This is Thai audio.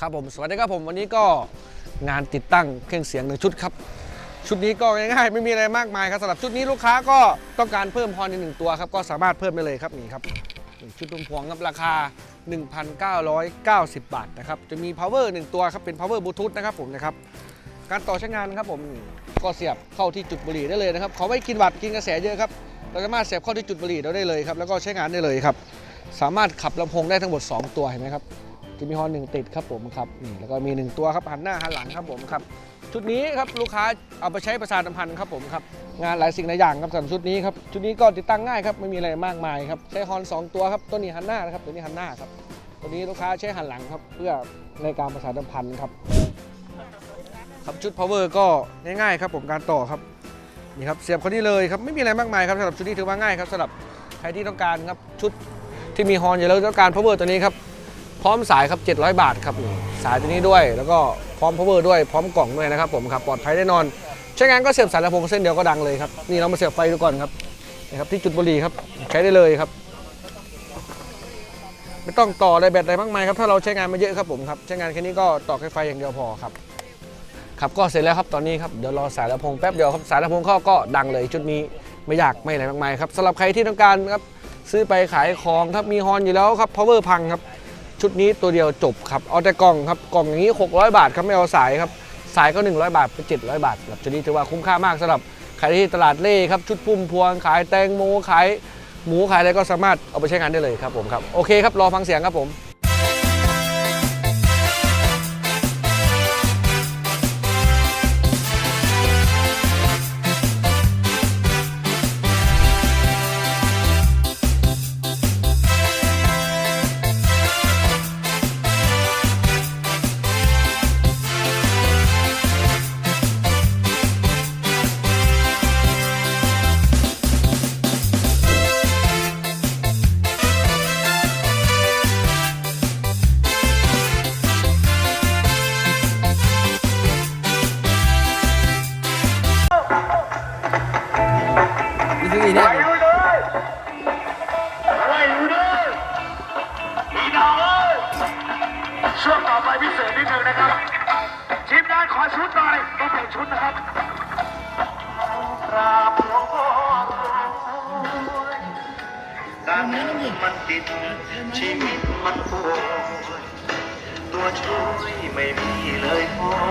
ครับผมสวัสดีครับผมวันนี้ก็งานติดตั้งเครื่องเสียงหนึ่งชุดครับ ชุดนี้ก็ง่ายๆไม่มีอะไรมากมายครับสำหรับชุดนี้ลูกค้าก็ต้องการเพิ่มฮอร์นอีกหนึ่งตัวครับก็สามารถเพิ่มได้เลยครับนี่ครับนี่ชุดพุ่มพวงครับราคา 1,990 บาทนะครับจะมี power หนึ่งตัวครับเป็น power bluetooth นะครับผมนะครับการต่อใช้งานครับผมก็เสียบเข้าที่จุดบุหรี่ได้เลยนะครับขอไม่กินวัตต์กินกระแสเยอะครับเราสามารถเสียบเข้าที่จุดบุหรี่เราได้เลยครับแล้วก็ใช้งานได้เลยครับสามารถขับลำโพงได้ทั้งหมด 2 ตัวเห็นไหมครับ จะมีฮอร์นหนึ่งติดครับผมครับนี่แล้วก็มี1ตัวครับหันหน้าหันหลังครับผมครับชุดนี้ครับลูกค้าเอาไปใช้ประชาสัมพันธ์ครับผมครับงานหลายสิ่งหลายอย่างครับสำหรับชุดนี้ครับชุดนี้ก็ติดตั้งง่ายครับไม่มีอะไรมากมายครับใช้ฮอร์นสองตัวครับตัวนี้หันหน้านะครับตัวนี้หันหน้าครับตัวนี้ลูกค้าใช้หันหลังครับเพื่อในการประชาสัมพันธ์ครับครับชุด power ก็ง่ายๆครับผมการต่อครับนี่ครับเสียบคนนี้เลยครับไม่มีอะไรมากมายครับสำหรับชุดนี้ถือว่าง่ายครับสำหรับใครที่ต้องการครับชุดที่มีฮอร์นอยู่แล้วต้องการ power ตัวนี้ครับ พร้อมสายครับ 700 บาทครับสายตัวนี้ด้วย แล้วก็พร้อม power ด้วยพร้อมกล่องด้วยนะครับผมครับปลอดภัยแน่นอน ใช้งานก็เสียบสายลำโพงเส้นเดียวก็ดังเลยครับนี่เรามาเสียบไฟดูก่อนครับนี่ครับที่จุดบุหรี่ครับใช้ได้เลยครับ ไม่ต้องต่ออะไรแบตอะไรมากมายครับถ้าเราใช้งานมาเยอะครับผมครับใช้งานแค่นี้ก็ต่อแค่ไฟอย่างเดียวพอครับครับก็เสร็จแล้วครับตอนนี้ครับเดี๋ยวรอสายลำโพงแป๊บเดียวครับสายลำโพงเข้าก็ดังเลยชุดนี้ไม่ยากไม่อะไรมากมายครับสำหรับใครที่ต้องการครับซื้อไปขายของครับมีฮอร์นอยู่แล้วครับ power พังครับ ชุดนี้ตัวเดียวจบครับเอาแต่กล่องครับกล่องอย่างนี้ 600 บาทครับไม่เอาสายครับสายก็ 100 บาทเป็น700 บาทครับชุดนี้ถือว่าคุ้มค่ามากสำหรับใครที่ตลาดเล่ครับชุดพุ่มพวงขายแตงโมขายหมูขายอะไรก็สามารถเอาไปใช้งานได้เลยครับผมครับโอเคครับรอฟังเสียงครับผม นี่คืออีเนี่ยไปอยู่เลยไปอยู่เลยพี่น้องเอ้ยช่วงต่อไปพิเศษนิดนึงนะครับทีมงานขอชุดหน่อยต้องเปลี่ยนชุดนะครับกราบหลวงพ่อการเงินมันติดชีวิตมันป่วยตัวช่วยไม่มีเลยพ่อ